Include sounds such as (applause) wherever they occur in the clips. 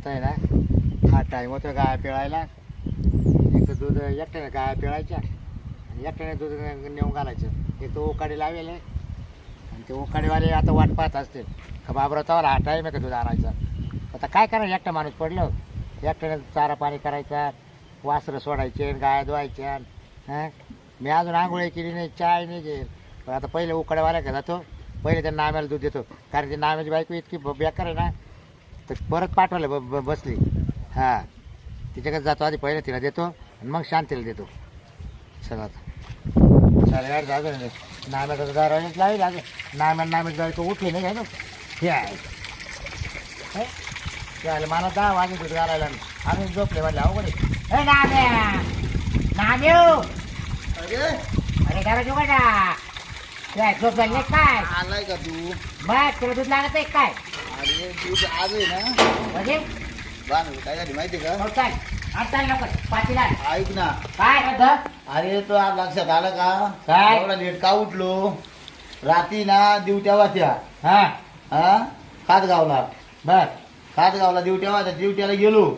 आता आहे ना हा टाईम होतो गाय पिळायला. एक दूध एकट्याने गाय पिळायच्या. आणि एकट्याने दूध नेऊन घालायचं. एक तो ओकाडे लावेले. आणि ते ओकाडेवाले आता वाट पाहत असतील. का बाबराव हा टाईम आहे का दूध आणायचा? आता काय करायचं? एकटा माणूस पडलं. एकट्याने चारा पाणी करायचा. वासरं सोडायचे गाय धुवायच्या. हां? मी अजून आंघोळी केली नाही चाय नाही घेईल. पण आता पहिले उकड्यावाल्या का जातो हो. पहिले त्या नाम्याला दूध देतो. कारण ते नाम्याची बायको इतकी बेकार आहे ना. तर परत पाठवलं ब ब- बसली. हां. तिच्याकडे जातो आधी पहिले तिला देतो आणि मग शांतीला देतो. चला आता. साडेआठ जागे नाम्याचा दारानेच लावेल अगं नाम्या नाम्याची बायको उठली नाही काय ना? हे आहे. हे? चालेल मला दहा वाजे दूध घालायला आम्ही झोपले म्हणले अवघड आहे. ए नाम्या नाम्यो अरे? अरे घरा जोगा ना काय झोप झाली नाही काय? आलाय का तू? बस तुला दूध लागत आहे काय? दूध आज आहे ना. म्हणजे? बाण काय झाली माहिती का? हो चाल. आज चाल लवकर पाचीला ऐक ना. काय करत अरे तो आज लक्षात आलं का? काय? एवढा लेट का उठलो? रात्री ना दिवट्या वात्या हा. हा? खातगावला बर. खातगावला दिवट्या वात्या दिवट्याला गेलो.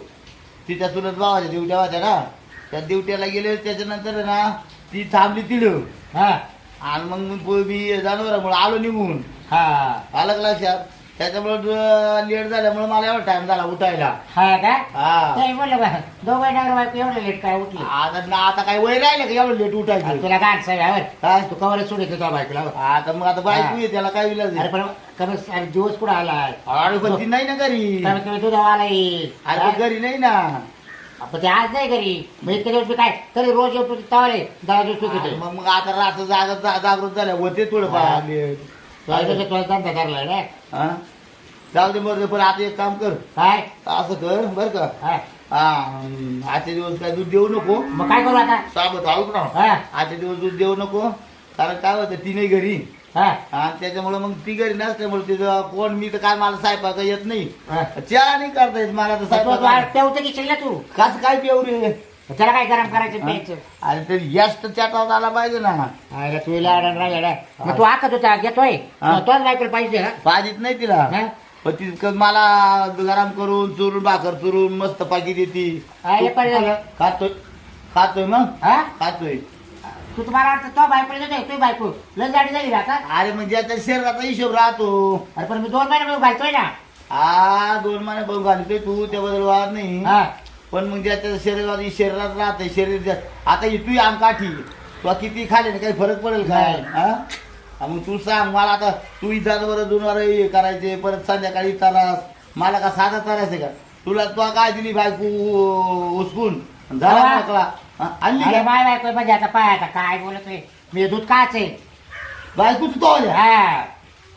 तिच्या चुलत भावाच्या दिवट्या वात्या ना. त्या दिवट्याला गेले त्याच्यानंतर ना ती थांबली तिड हा. आणि मग मी- मी जनावरामुळे आलो निघून. हा. आलं का लक्षात? त्याच्यामुळे लेट झाल्यामुळे मला एवढा टाइम झाला उठायला. हा काय हा. नाही म्हणलं बा दोघं बायको एवढं लेट काय उठली? आता ना- आता काय वय राहिलं का एवढं लेट उठायचं? तुला काय सगळ्यावर काय? तू कवर सोडित तुझ्या बायकोला आता मग आता हा. आहे त्याला काय विलाज अरे आहे? पण कमी अरे दिवस कुठं आलाय अरे पण ती नाही ना घरी. कमीत कमी तुझा वाला येईल अरे घरी नाही ना. आपण ते आज नाही घरी. मग इतके दिवस मी काय तरी रोज येतो तवाले दहा दिवस तू अरे किती मग मग आता रात्र जागत जागृत झाल्या होते थोडं. फार. तुला तुला धंदा धरलाय ना. हा? जाऊ दे पण आता एक काम कर. काय? असं कर बर का? हा. हा आजचे दिवस काय दूध देऊ नको. मग काय करू आता? साबत आहोत ना. हा. आजचे दिवस दूध देऊ नको. कारण काय होतं ती नाही घरी. हा. आणि त्याच्यामुळे मग ती घरी नसल्यामुळे तिचं कोण मी तर काय मला स्वयंपाक येत नाही. हा. चहा नाही करता येत मला तर तू- की तू. कसं काय पिऊ रे? त्याला काय गरम करायचं प्यायचं? ते जास्त चटावत आला पाहिजे ना. अरे तू लाडन राहिला मग तू आकत होता घेतोय. हा. मग तोच बायकोला पाहिजे ना. पाहिजेत नाही तिला. हा? पण ती क- मला गरम करून चुरून भाकर चुरून मस्त पाकी देती. झालं. खातोय. खातोय मग? हा? खातोय. तू तुम्हाला वाटतं तो बायकोला देतोय तुझी बायको. लय जाडी झाली ना आता. अरे म्हणजे आता शरीराचा हिशोब राहतो. अरे पण मी दोन महिने घालतोय ना. हा दोन महिने बघ घालतोय तू त्याबद्दल वाद नाही. हा. पण मग ज्याच्या शरीरात शरीरात राहते शरीर ज्या- आता ही तू आम काठी तुला किती खाले ना काही फरक पडेल काय. हा? मग तू सांग मला आता तू इथं बरं दोन वार हे करायचे परत संध्याकाळी तरास. मला का साधा तरास आहे का? तुला तुला काय दिली बायको उचकून झाला आणली अरे माय बायको म्हणजे आता पाय आता काय बोलतोय. मी दूध काच आहे बायकोच तो. हा.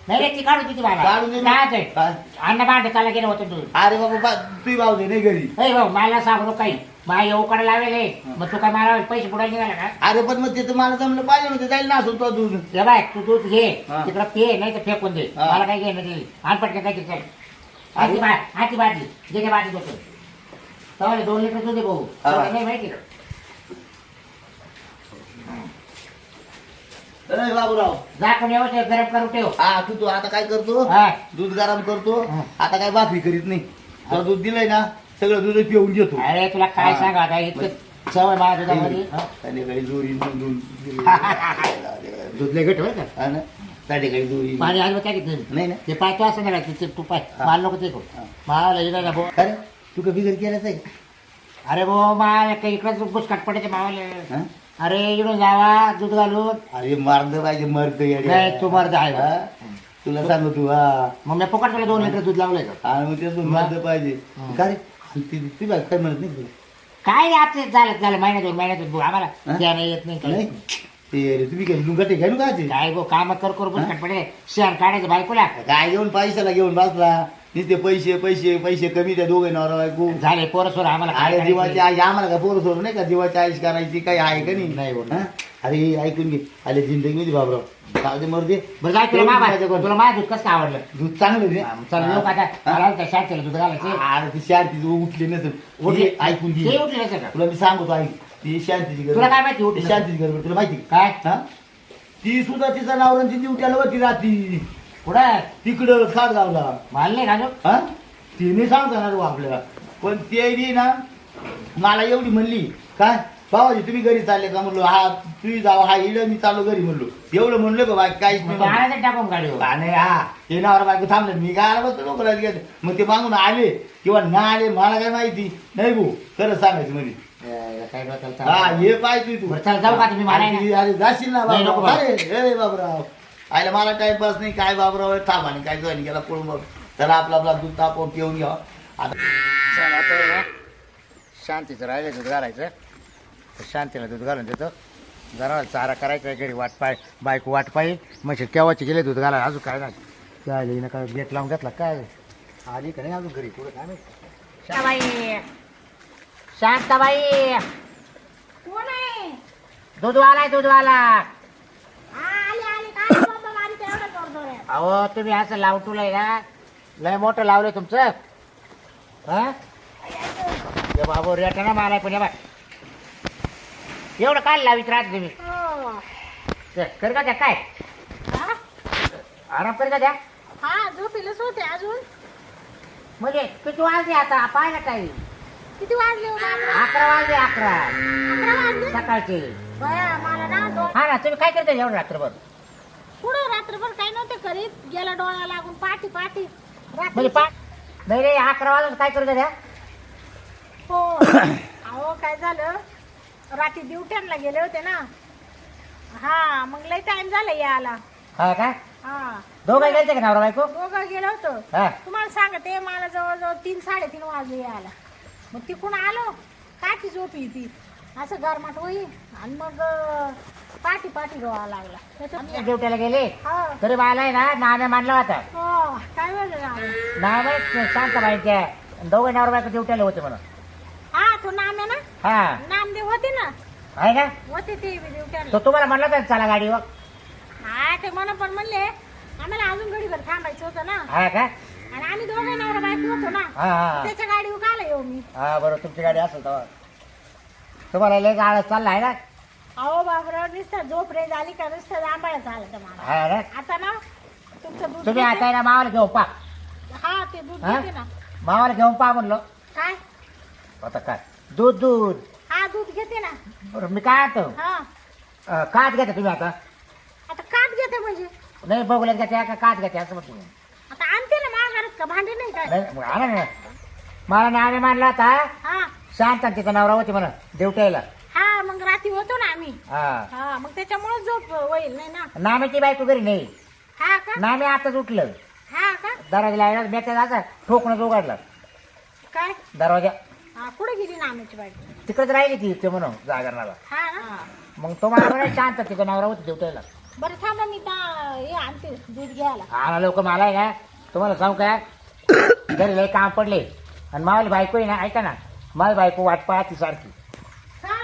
नाही रे ती काढून किती मला काढून दे. काच आहे काय? अन्न भांड त्याला गेलं होतं दूध अरे बाबा बा- तू नाही घरी. ए भाऊ मला सांगू नको काही. माय येऊ कडे लावेल मग तू काय मला पैसे पुढे निघाला का? अरे पण मग ते तर मला जमलं पाहिजे नव्हतं जाईल ना असं तो दूध. ते बाय तू दूध घे. हा. तिकडं पे नाही तर फेकून दे. हा. मला काय घेणं दे आण पटकन काय तिथे आधी बा आधी बाटली जे काय बाटली देतो. चालेल दोन लिटर दूध दे भाऊ. हा. तेवढं नाही माहिती? का? अरे बाबूराव. झाकून व्यवस्थित गरम करून ठेव. हा तू तू आता काय करतो? हा. दूध गरम करतो. हा. आता काय भाकरी करीत नाही. तुला दूध दिलंय ना सगळं दूध पिऊन घेतो. अरे तुला काय हा. सांगा आता? इतकं सवय माझ्या दुधामध्ये हा? संध्याकाळी जोरी दूध लय घट बरं का? संध्याकाळी आज काय घेतलं नाही ना. ते पाय तो असं नाही ते तू पाय. हा. मला नको ते करू हा. मला येणार ना भाऊ अरे तू का बिगर केलाच आहे? अरे भाऊ मला काही इकडंच बुसकाट पडायचे मावाले. हा? अरे इकडून जावा दूध घालून. अरे मारद पाहिजे मरद नाही तू मर्द आहे. हा? तुला सांगू तू हा. मग मी फुकट तुला दोन लिटर दूध लावलंय का? आणि मग ते मर्द पाहिजे. हा. का रे? आणि ती ती बाई काय म्हणत नाही तुला? काय रे आपलं झालं झालं महिन्यात दोन महिन्यात आम्हाला हा? द्या नाही येत नाही. नाही. ते तुम्ही काय लुंगटे घ्या का काय गो काम कर कर पडे शेअर काढायचं बायकोला. काय घेऊन पैशाला घेऊन बसला. नुसते पैसे पैसे पैसे कमी त्या दोघे नवरा बायको. झाले पोरं सोर आम्हाला काय अरे करायचं? जीवाची आई आम्हाला का पोरं सोडून नाही का? जीवाची आईश करायची काही आहे का नाही? नाही बोल. हा? अरे ऐकून घे. आले जिंदगी मध्ये बाबराव. जाऊ दे मरू दे. बरं जाय तुला मा कोण- तुला माझं दूध कसं काय आवडलं? दूध चांगलं दे चल लोक आता मला त्या दूध घालायचे. अरे ती शांती तू उठली नसेल. उठली. उठली ऐकून ते घे उठले नसेल का? तुला मी सांगतो ऐक. ती शांतीची गरज तुला काय माहिती उठली ती शांतीची गरज तुला माहिती? का? काय? हा? ती सुद्धा तिचा नवऱ्यांची ड्युट्याला होती राहती कुठं तिकडं खात गावला मला नाही घालू हा? तिने सांगता ना रे आपल्याला. पण ते बी ना मला एवढी म्हणली काय? बाबाजी तुम्ही घरी चालले का? म्हणलो हा तुम्ही जावा. हा इड मी चाललो घरी. म्हणलो. एवढं म्हणलो का बाकी काहीच नाही म्हणलो. टाकून गाडीवर का नाही हा ते नावर बायको थांबले. मी काय आला बसतो लोकांना गेले. मग ते मागून आले. किंवा ना आले मला काय माहिती? नाही भाऊ खरं सांगायचं म्हणजे. काय हा. हे पाहिजे तू बरं, चल, जाऊ का तुम्ही? मला अरे जाशील ना नाही, नको बाबराव. बाबा. अरे अरे बाबराव. आयला मला टाइमपास नाही काय बाबराव थांब आणि काय आणि गेला पळून बघ. त्याला आपला आपला दूध तापवून पिऊन घ्या. आता चल, आता आहे ना, शांतीचं राहिलं दूध घालायचं. तर शांतीला दूध घालून देतो. जरा चारा करायचा घरी वाट पाय बायको वाट पाहिजे मग केव्हाचे गेले दूध घालायला? अजून काय नाही. काय ना काय गेट लावून घेतला काय? आली का नाही अजून घरी? पुढे काय माहिती? शांताबाई. शांताबाई. कोण आहे? दूधवाला दूधवाला हा, आले आले काय बाबा मारी ते एवढं जोरदार आहे. अहो तुम्ही असं लावटूलंय ना लय मोठं लावलंय तुमचं. हा? ये बाबू रेट ना मला पण ये बा एवढं काय लावित राहत तुम्ही. हो. ते, कर का त्या? काय? हा? आराम कर का त्या? हा झोपेलच होते अजून. म्हणजे किती वाजले आता? पाय ना काही? किती वाजले हो बाबा? अकरा वाजले अकरा. अकरा वाजले? सकाळचे. बया, मला ना दोन हा ना तुम्ही काय करता एवढं रात्रभर? पुढं रात्रभर काही नव्हते करीत. गेला डोळा लागून पाठी पाठी. म्हणजे रात्री पा नाही रे अकरा वाजून काय करत त्या हो. (coughs) अहो काय झालं? रात्री ड्युट्यांना गेले होते ना. हा मग लय टाइम झाला यायला. हा का? हा. दोघं गेलते का नवरा बायको? दोघं गेलो होतो. हा. तुम्हाला सांगते मला जवळजवळ तीन साडेतीन वाजले यायला. मग तिकडून आलो. काठी झोपी ती. असं गरमाट होई आणि मग पाठी पाठी रोवा लागला. त्याच्यात ड्युटीला गेले? हा. तरी मला आहे ना नाण्या मानला होता. हो काय वेळ नाव माहीत शांत त्या दोघं नवरा बायको ड्युटीला होते म्हणून. हा तो नाम आहे ना? हा. नामदेव होते ना? आहे ना? होते ते ड्युट्याला तो तुम्हाला म्हणला ना चला गाडीवर. हा ते मला पण म्हणले आम्हाला अजून घडीभर थांबायचं होतं ना. हा का? आणि आम्ही दोघे नवरा बायको होतो ना. हा हा त्याच्या गाडीवर काला येऊ मी? हा बरोबर तुमची गाडी असेल तेव्हा. तुम्हाला लय गाडा चालला आहे ना? अहो बाबराव नुसतं झोप रे झाली का नुसतं जांभळाचं आलं तर मला. हा ना? आता ना तुमचं दूध तुम्ही. आता आहे ना मावाला घेऊन पा. हा ते दूध हा? ना. मावाला घेऊन पा म्हणलो. काय? आता काय? दूध दूध. हा दूध घेते ना. बरं मी काय आणतो? हा. अं, काच घेता तुम्ही आता? आता काट घेते म्हणजे? नाही बघूला घेते का काच घेते असं म्हणतो मी. आता आणते ना महागारात का? भांडे नाही काय? नाही मग आणा ना. मला नाणे मानला होता हा. शांत तिचा नवरा होती म्हणा देवट्याला. हा मग रात्री होतो ना आम्ही. हा. हा मग त्याच्यामुळे झोप होईल नाही ना? नाम्याची बायको घरी नाही. हा का? नामे आताच उठलं. हा का? दरवाजा लावला बेटा असं ठोकणं उघडलं. काय? दरवाजा. हा कुठे गेली ना बायको? तिकडेच राहिली ती ते म्हणून जागरणाला. हा ना? मग तो मला म्हणे शांत तिचा नवरा होती देवट्याला. बरं थांबा मी ता हे आणते दूध घ्यायला. आणा लोक मला आहे ना तुम्हाला सांगू काय (coughs) घरी लय काम पडले. आणि मावाली बायको आहे ना ऐका ना माझी बायको वाट पाहती सारखी. हा.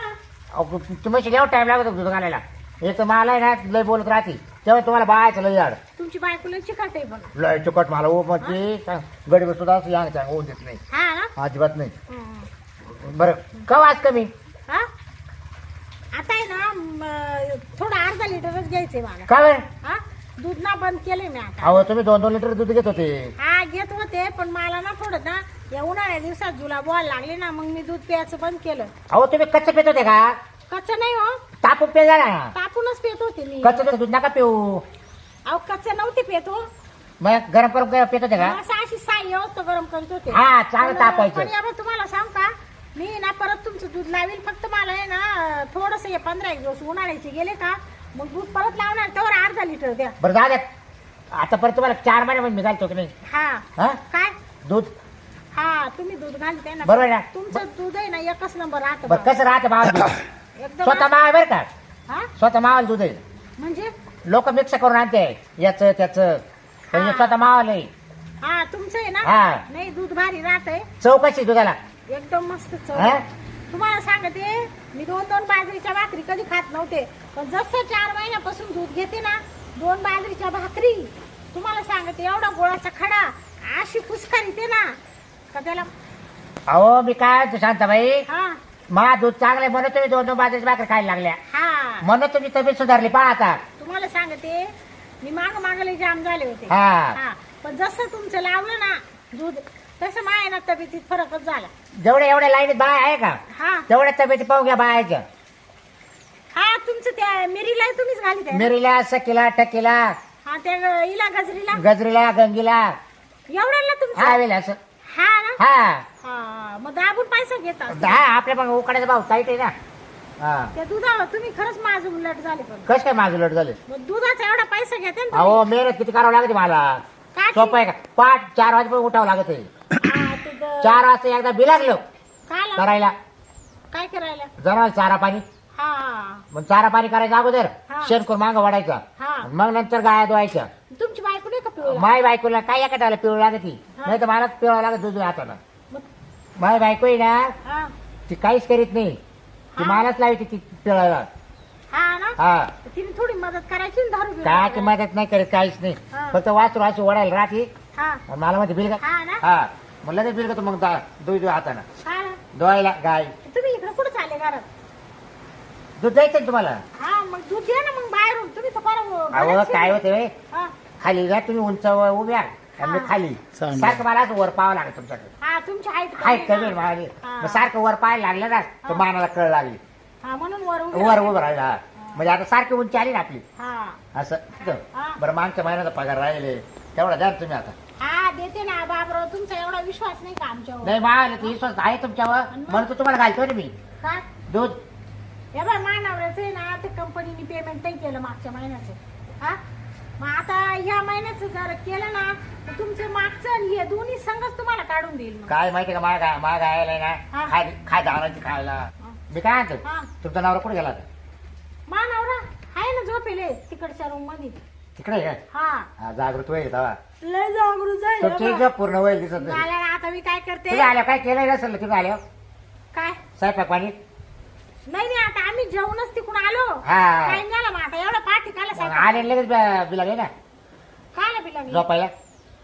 अहो, तुम्ही जेव्हा टाइम लागत दूध घालायला एक तर मला आहे ना लय बोलत राहते. तेव्हा तुम्हाला बायचं लय याड तुमची बायको लय चिकट आहे लय चुकट मला ओ म्हणजे गडीवर सुद्धा असं होऊन देत नाही. हा ना? अजिबात नाही. हं. बरं का आज कमी? हा? आता आहे ना म, थोडं अर्धा लिटरच घ्यायचंय मला. का बरं? हा? दूध ना बंद केलंय मी आता. अहो तुम्ही दोन दोन लिटर दूध घेत होते. हा घेत होते पण मला ना थोडं ना या उन्हाळ्या दिवसात जुला बॉल लागले ना मग मी दूध प्यायचं बंद केलं. अहो तुम्ही कच्चं पेत होते का? कच्चं नाही हो. तापून पे ना? तापूनच पेत होते मी. कच्चं दूध नका पिऊ. अहो कच्चं नव्हते पेत हो. मग गरम करून पेत होते का? असं अशी साई व्यवस्था गरम करत होते. हा चांगलं पण- तापायचं. यावर तुम्हाला सांग का? मी ना परत तुमचं दूध लावील फक्त मला आहे ना थोडस हे पंधरा एक दिवस उन्हाळ्याचे गेले का मग दूध परत लावणार त्यावर अर्धा लिटर द्या. बरं जा आता परत तुम्हाला चार महिन्यामध्ये मी घालतो की नाही? हा. हा? काय? दूध? हा तुम्ही दूध घालते ना. बरोबर आहे ना? तुमचं दूध आहे ना एकच नंबर राहतं बरं कसं राहतं दूध? (coughs) एकदम स्वतः मावा बरं का? हा? स्वतः मावाला दूध आहे. म्हणजे? लोक मिक्स करून आणते. याचं त्याचं. पण हे. स्वतः मावाला आहे. हा तुमचं आहे ना? हा. नाही दूध भारी राहत आहे चौकशी दुधाला? एकदम मस्त चव. हा? तुम्हाला सांगते मी दोन दोन बाजरीच्या भाकरी कधी खात नव्हते. पण जसं चार महिन्यापासून दूध घेते ना दोन बाजरीच्या भाकरी तुम्हाला सांगते एवढा गोळाचा खडा अशी फुसकारी ते ना. का त्याला अहो मी काय म्हणतो शांताबाई हा. मा दूध चांगले म्हणून तुम्ही दोन दोन बाजरीची भाकरी खायला लागल्या. हा. म्हणून तुमची तब्येत सुधारली पहा आता. तुम्हाला सांगते मी माग मागले जाम झाले होते. हा. हा. पण जसं तुमचं लावलं ना दूध तसं माय ना तब्येतीत फरकच झाला. जेवढ्या एवढ्या लाईनीत बाय आहे का? हा. तेवढ्या तब्येती पाहू घ्या बायाच्या हा तुमचं त्या मिरीला तुम्हीच घाली त्या मिरीला सकीला टकीला हा त्या इला गजरीला? गजरीला गंगीला. एवढ्याला तुमचं? हवेला असं हा ना? हा. हा मग दाबून पैसा घेतात. हा आपल्या मग उकड्याचा भाऊ टाईट आहे ना. हा. त्या दुधावर तुम्ही खरंच माझं उलट झाले पण. कस काय माझं लट झाले? मग दुधाचा एवढा पैसा घेते ना अहो मेहनत किती करावं लागते मला. काय सोपं आहे का? पाच चार वाजेपर्यंत उठावं लागत आहे? हा, चार वाजता एकदा बिलागलो काय लाव- करायला. काय करायला? जरा चारा पाणी. हा. मग चारा पाणी करायचं अगोदर हा. शेण करून मागं वाढायचा. हा. मग नंतर गाया धुवायच्या. तुमची बायको नाही का पिवळा माय बायकोला काय एका टायला पिवळ लागत हा. नाही तर मला पिवळा लागत दुधी हातानं. मग? माय बायको आहे ना हा. ती काहीच करीत नाही. ती हा. मलाच लावते ती पिळायला. हा ना? हा. तिने थोडी मदत करायची ना दारू काय. मदत नाही करीत काहीच नाही. हा. फक्त वाचून अशी ओढायला राहते. हा. आणि मला म्हणते बिल का हा ना? हा. मग लगेच बिल का मग दा- दुई दुई हातानं. हा ना? गाय. तुम्ही इकडे कुठे चालले घरात? दूध द्यायचं ना तुम्हाला? हा मग दूध द्या ना मग बाहेरून. तुम्ही तर बरं अहो काय होते हा. खाली जा तुम्ही उंच उभ्या आणि मी हा. खाली. चांगलं. सारखं मला असं वर पाहावं लागत तुमच्याकडे. हा तुमची हाईट हाय कमी आहे माझी. हा. मग सारखं वर पाहायला लागलं ना तर हा. मानाला कळ लागली. हा म्हणून वर उभे वर. उभं राहिला हा. म्हणजे आता सारखी उंची आली ना आपली हा असं. हा. बरं मागच्या महिन्याचा पगार राहिले तेवढा द्या ना तुम्ही आता हा देते ना बाबराव तुमचा एवढा विश्वास नाही का आमच्यावर नाही विश्वास आहे तुमच्यावर? म्हणून तर तुम्हाला घालतो ना मी दूध हे बघ मानावरच आहे ना ते कंपनीने पेमेंट नाही केलं मागच्या महिन्याचं हा मग आता ह्या महिन्याचं जर केलं ना तर तुमचं मागचं आणि हे दोन्ही संघच तुम्हाला काढून देईल मग. काय माहिती का माग माग आयलाय हा. ना खाय खाय खायला हा. मी काय आणतो हा. तुमचा नवरा कुठे गेला होता? मानावरा आहे ना झोपेले तिकडच्या रूममध्ये तिकडे आहे हा. हा, जागृत होईल तेव्हा लय जागृत आहे हे बघ. इज्जत पूर्ण होईल दिसत नाही. आता मी काय करते? तुम्ही आल्या काय केलंय नसेल तुम्ही आल्या? काय? स्वयंपाक पाणी? नाही नाही आता आम्ही जेवणच तिकडून आलो. हा. काय झालं मग आता एवढं पाठी काला मग साहेब आले लगेच बिला ना? काला बी लागली झोपायला?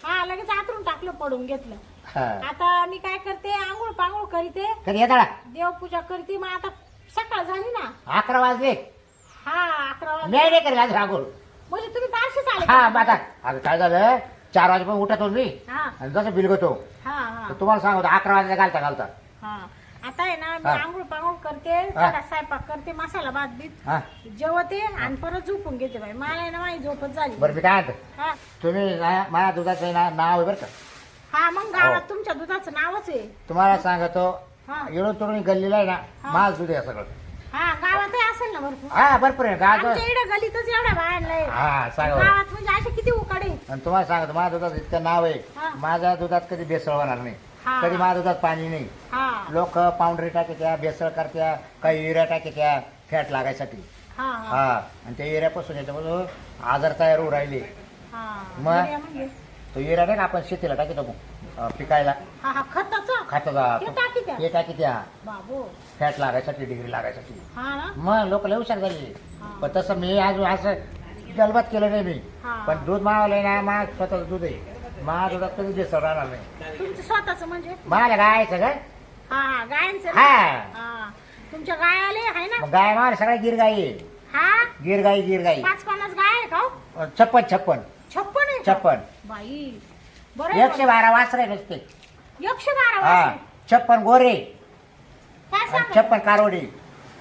हा लगेच आतरून टाकलं पडून घेतलं. हा. आता मी काय करते आंघोळ पांघोळ करते. कधी येताळा देवपूजा करते मग आता सकाळ झाली ना. अकरा वाजले. हा अकरा मी वाजता नाही करेल आज रागोल म्हणजे तुम्ही तारशीच आले. हा? मग आता अगं काय झालं? चार वाजेपर्यंत उठत मी. हा. आणि जसं बिल घेतो हा हा. तर तुम्हाला सांगतो अकरा वाजता घालता घालता. हा. आता आहे ना मी हा. आंघोळ पांघोळ करते स्वयंपाक करते मसाला भात बीत हा. जेवते आणि परत झोपून घेते बाई. मला आहे ना माझी झोपच झाली. बरं मी काय म्हणतो? हा. तुम्ही ना माझ्या दुधाचं ना नाव आहे बरं का? हा मग गावात हो. तुमच्या दुधाचं नावच आहे तुम्हाला सांगतो हा. येळून तोडून गल्लीला आहे ना हा. माझ दूध आहे सगळं हा गावातही असेल ना भरपूर हा भरपूर आहे गाव आमच्या इकडे गलीतच एवढ्या हा सांगा गावात म्हणजे असे किती उकाडे आणि तुम्हाला सांगतो माझ्या दुधात इतकं नाव हा. आहे माझ्या दुधात कधी बेसळ होणार नाही हा. कधी माझ्या दुधात पाणी नाही हा लोक पावडरी टाकत्या बेसळ करत्या काही युरिया टाकत्या फॅट लागायसाठी हा हा आणि त्या युरियापासून याच्यापासून आजार तयार होऊ राहिले हा मग? म्हणजे. तो युरिया नाही का आपण शेतीला टाकतो मग, अं, पिकायला? हा हा खताचं? खातो ते? हे टाकीत्या बाबू. Fat लागायसाठी degree लागायसाठी. हा ना? मग लोक लय हुशार झाली. हा. पण तसं मी अजून असं गलबात केलं नाही मी. हा. पण दूध मावलंय ना मा स्वतःच दूध आहे. मा दुधात कधी बेसळ राहणार नाही. तुमचं स्वतःच म्हणजे? मला गाय सगळं हा हा गायांचं ना? हा. हा. तुमच्या गाय आले आहे ना? मग गाय मार सगळ्या गिर गाई आहे. हा? गिर गाई गिर गाई पाच पन्नास गाय आहे का हो? छप्पन छप्पन. छप्पन आहे का? छप्पन. बाई बरं आहे एकशे बारा वासरे नुसते. बा. एकशे बारा हा वाजले. छप्पन गोरे. काय आणि सांगा? छप्पन कारोडी.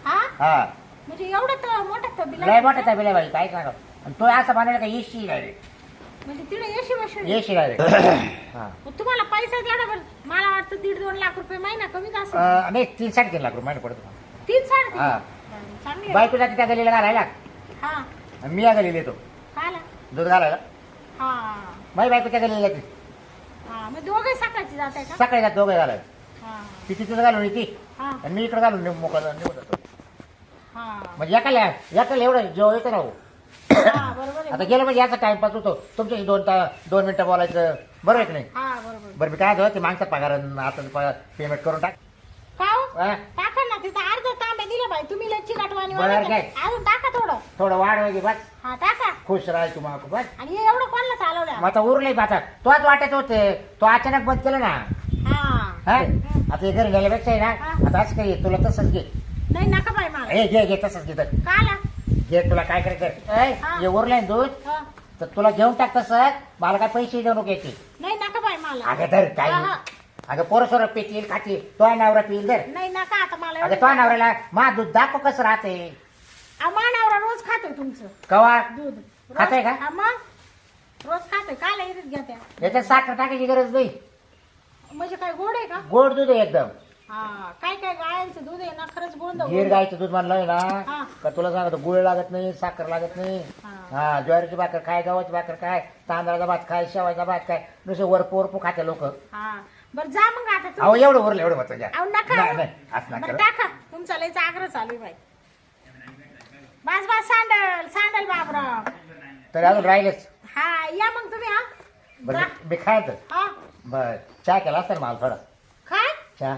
हा? हा. म्हणजे एवढं तर मोठं तबिला लय मोठा तबिला बाई काय सांगा? आणि तो असं म्हणाला का येशी डायरेक्ट म्हणजे तिथे येशी बसली. येशी डायरेक्ट हा. मग तुम्हाला पैसा द्या ना बरं मला वाटतं दीड दोन लाख रुपये महिना कमीच असेल? अं, नाही तीन साडेतीन लाख रुपये महिना पडतो. तीन साडे हा. चांगली आहे. बायको जाते त्या गलीला घालायला. हा. आणि मी या गलीला येतो. खायला दूध घालायला. हा. माझी बायको त्या गलीला येते हा मग दोघे सकाळची जात आहे का? सकाळी जात दोघं घालायला हा. ती तिथं घालून येते. हा. आणि मी इकडे घालून निघ- मोकळा निघून जातो. हा. म्हणजे एकाला एकाला एवढं जेव्हा येतो ना हो. हा, बरोबर आहे. आता गेलं म्हणजे याचा टाइमपास होतो. तुमच्याशी दोन तास दोन मिनिटं बोलायचं बरोबर आहे की नाही? हा बरोबर. बरं मी काय होतं ते मागचा पगार आणि आता पेमेंट करून टाक. का हो? हा? टाका ना तिथं अर्ध दिले बाई तुम्ही लच्ची गाठवानी बरं, घे. अजून टाका थोडं. थोडं वाढ वगैरे बस? हा टाका. खुश राहाय तुम्हाला बस. आणि हे एवढं कोणाला चालवलं? आता उरले आता तोच वाटत होते. तो अचानक बंद केलं ना. हा. हा? आता हे घरी गेल्यापेक्षा आहे ना. आता असं काही तुला तसंच घे. नाही नका बाई मला. हे घे घे तसंच घे तर. काला. घे तुला काय करायचं ऐ, हा. हे उरलंय ना दूध? हा. तर तुला घेऊन टाक तसं. मला काय पैसे देऊ नको याचे. नाही नका बाई मला. अगं धर काय हा, हा. अगं पोरं सोरं पितील खातील तो नवरा पिईल दर नाही नका आता मला अगं एवढं- तो नवऱ्याला मा दूध दाखव कसं राहते. अहो, मानावरा रोज खातोय तुमचं. कवा? दूध. रोज- खातोय का? मग? रोज खातोय. काय लगेच घ्या त्या. याच्यात साखर टाकायची गरज नाही. म्हणजे काय गोड आहे का? गोड दूध आहे एकदम. हा काय काय गायांचं दूध आहे ना खरंच गोंद गीर गायचं दूध म्हणलंय हा. ना का तुला सांगतो गुळ लागत नाही साखर लागत नाही. हा. हा ज्वारीची भाकर काय गव्हाची भाकर काय तांदळाचा भात काय शेवायचा भात काय नुसते वरपू वरपू खाते लोक. हा. बरं जा मग आता अहो तुम्ही. एवढं उरलं एवढं होतं अहो नका. नाही नाही, असं नका बरं करू. टाका. तुमचा लयच आग्रह चालू आहे बाई बस बस सांडल सांडल बाबराव. तर अजून राहिलेच. हा या मग तुम्ही हा. बरं जा. मी खायचं. हा. बर चहा केला असता ना मला थोडा? काय? चहा.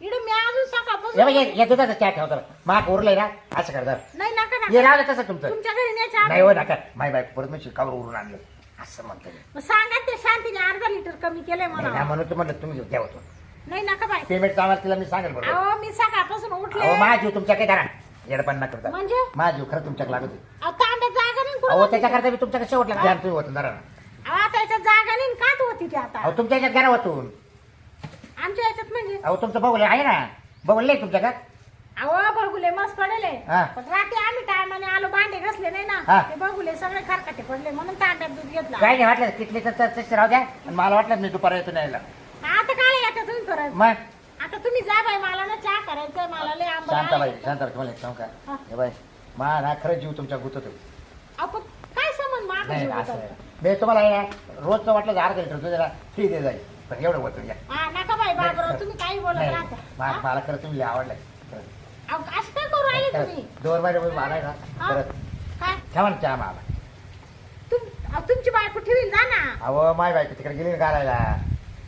इकडे मी अजून सकाळपासून दुधाचा चहा ठेवतो माक उरलंय ना असं कर जरा. नाही नका ये नका राहिलं तसं तुमचं. तुमच्या घरी चहा नाही हो नका. माय बायको परत मी शिकावर उरून आणलं. असं म्हणतो मी. मग सांगा ते शांतीने अर्धा लिटर कमी केलंय नाही ना, मला म्हणून तर म्हणलं तुम्ही द्या होतो नाही नका बाई. पेमेंट आम्हाला तिला मी सांगेल बरोबर. अहो मी सकाळपासून उठले. अहो जीव तुमच्या काही धरा. येडपण ना करता. म्हणजे? जीव खरं तुमच्याकडे लागत होती. अहो तांब्यात जागा नाही अहो कुठं त्याच्याकरता मी तुमच्याकडे शेवटला ध्यान तुम्ही होतं धरा अहो आता याच्यात जागा नाही कात होती ती आता? अहो तुमच्या याच्यात घरा होतून आमच्या याच्यात म्हणजे? अहो तुमचं बघले आहे ना. बघले तुमच्याकडे अहो बघुले मस्त पडले हा. पण रात्री आम्ही टायमाने आलो भांडे घसले नाही हा. ना ते बघुले सगळे खरकाटे पडले म्हणून तांब्यात दूध घेतला काय नाही वाटलं तिथले तर तर तसे राहू द्या आणि मला वाटलं मी दुपारा येतो न्यायला आता काय आता तुम्ही परत मग आता तुम्ही जा बाई मला ना चहा करायचंय मला लय आंबा शांताबाई. शांताबाई तुम्हाला एक सांगू हा. का हे बाई मा ना खरंच जीव तुमच्या गुततो अहो, पण काय संबंध माझा नाही जीव असं होता? आहे. मी तुम्हाला या रोजचं वाटलं तर अर्धा लिटर तुझ्याला फ्री दे जाईल पण एवढं होतं या हा नका बाई बाबराव तुम्ही काही बोलत नाही राहता मा- हा? मला खरं तुम्ही लय आवडलं अहो, असं काय करू राहिले तुम्ही. दोन ना हा? परत. काय ठेवा ना चहा मला. तुम अहो, तुमची बायको ठेवील जा ना. अहो माय बायको तिकडे गेली ना घालायला.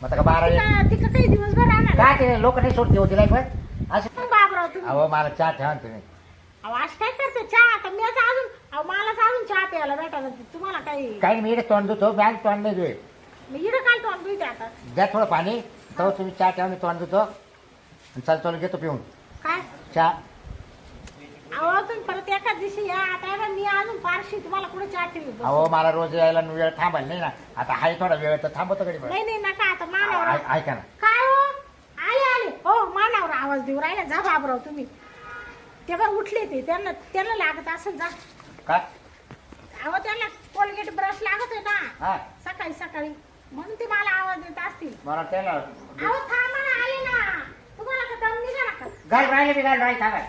मग आता का बारा काही दिवसभर राहणार काय ते लोक नाही सोडते होती नाही पण? असं मग बाबराव तुम्ही अहो मला चहा ठेवा ना तुम्ही. अहो असं काय करते? चहा आता मी आता अजून अहो मलाच अजून चहा प्यायला भेटायला तुम्हाला काही काही मी इकडे तोंड धुतो बँक तोंड नाही धुवे मी इकडं काय तोंड धुईते आता? द्या थोडं पाणी. तेव्हा तुम्ही चहा ठेवा मी तोंड धुतो. आणि चाल चालू घेतो पिऊन. काय? चहा. तुम्ही परत एकाच दिवशी या आता मी अजून फारशी तुम्हाला कुठे ठेवी? अहो मला रोज यायला वेळ थांबायला नाही ना. आता हाय थोडा वेळ तर थांबवतो कधी नाही नाही नका आता मानावर ऐ- ऐका ना. काय हो? आले आले. हो मानावर आवाज देऊ राहिला. जा बाबराव तुम्ही. ते बघ उठले ते. त्यांना त्यांना लागत असेल जा. काय अहो त्यांना कोलगेट ब्रश लागत आहे ना. हा. सकाळी सकाळी. म्हणून ते मला आवाज देत असतील. मला त्याला अहो थांबा ना आले ना. तुम्हाला का दम निघाला का? घाल राहिले मी घाल राहिले थांबा.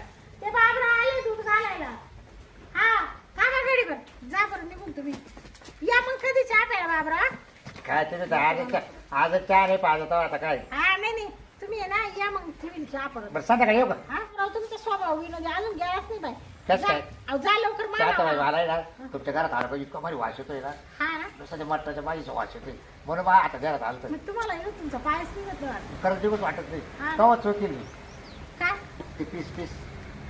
ते बाबराव आले दूध घालायला. हा थांबा गडीवर जा बरं निघून तुम्ही. या मग कधी चहा प्यायला बाबरा? काय त्याचं आज आज चहा नाही पाहिजे आता काय? हा नाही नाही. तुम्ही आहे ना या मग ठेवील चहा परत. बरं संध्याकाळी येऊ का? हा राव तुमचा स्वभाव विनोदी. अजून गेलाच नाही बाई. कसं जा- काय? अहो, जा लवकर चहा तर मला ना तुमच्या घरात आलं पाहिजे इतका भारी वास येतोय ना. हा ना. ते मटणाच्या माझीचा वास येतोय. म्हणून मला आता घरात आलं तर. मग तुम्हाला येऊ तुमचा पायच निघत नाही वाटत. दिवस वाटत नाही. हा. तेव्हाच होतील मी. काय ते पीस पीस.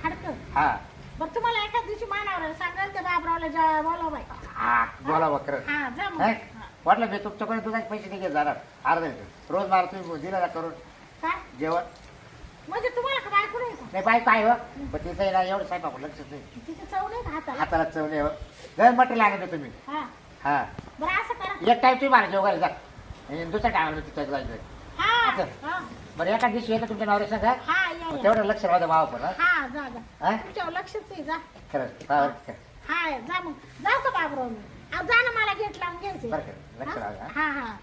हडकं. हा. बरं तुम्हाला एखाद दिवशी मानावर सांगाल त्या बाबरावला जा बोला बाई? हा बोला हा जा मग? हा. वाटलं मी तुमच्याकडे तुझ्याचे पैसे निघेल जाणार. अर्धा लिटर. रोज मला तुम्ही दिला ना करून. काय? जेवण. म्हणजे तुम्हाला का बायको नाही का? नाही बाय काय हो. पण तिचं आहे ना एवढं साहेब लक्षच नाही. तिथे चव नाही का हाताला? हाताला चव नाही हो. लागत आहे तुम्ही हा. हा. बरं असं करा. एक टाइम तुम्ही मला जेवायला जा. आणि दुसऱ्या टायमाला तिथं जायचं हा. हा. बरं एका दिवशी येतं तुमच्या नवऱ्या सांगा हा. या. तेवढं लक्ष राहू भावा पण हा? हा जा जा. हा? तुमच्यावर लक्षच आहे जा. खरंच. हा. मग. जाऊ का बाबराव मी? अहो, जा ना मला गेट लावून घ्यायचे बरं खरं लक्ष राहू द्या हा? हा हा.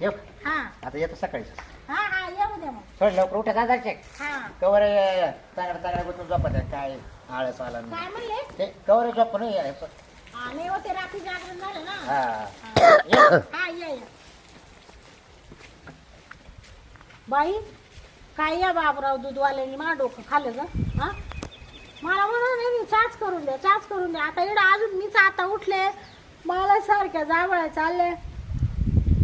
येऊ हा. आता येतो सकाळी हा हा येऊ द्या मग. थोडं लवकर उठा जायचे हा. कवर चांगला चांगला गुंतून झोपत आहे. काय आळस आला नाही. काय म्हणले? ते कवर झोप नाही. हा होते रात्री जागरण झालं ना. हा. हा. येऊ. हा या या. बाई काय या बाबराव दूधवाल्याने मला डोकं खाल्लं ग? हा? मला म्हणून नाही चाच करून द्या चाच करून द्या. आता एवढं अजून मीच आता उठले. मला सारख्या जावळ्या चालले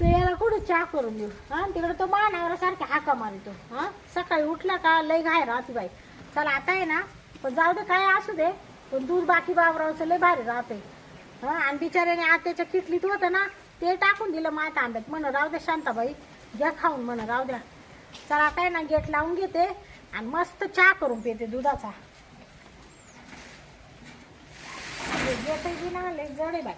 ते याला कुठं चहा करून देऊ? हा? तिकडे तो मानावरासारख्या हाका मारतो. हा? सकाळी उठला का लय घाय राहते बाई. चला आता आहे ना पण जाऊ दे काय असू दे. पण दूध बाकी बाबरावचं लय भारी राहते हा? आणि बिचाऱ्याने आत्याच्या किटलीत होतं ना ते टाकून दिलं मात आंब्यात. म्हण राहू द्या शांताबाई घ्या खाऊन म्हण राहू द्या. चला काय ना गेट लावून घेते आणि मस्त चहा करून पिते दुधाचा. गेट बी ना लय जड आहे बाई.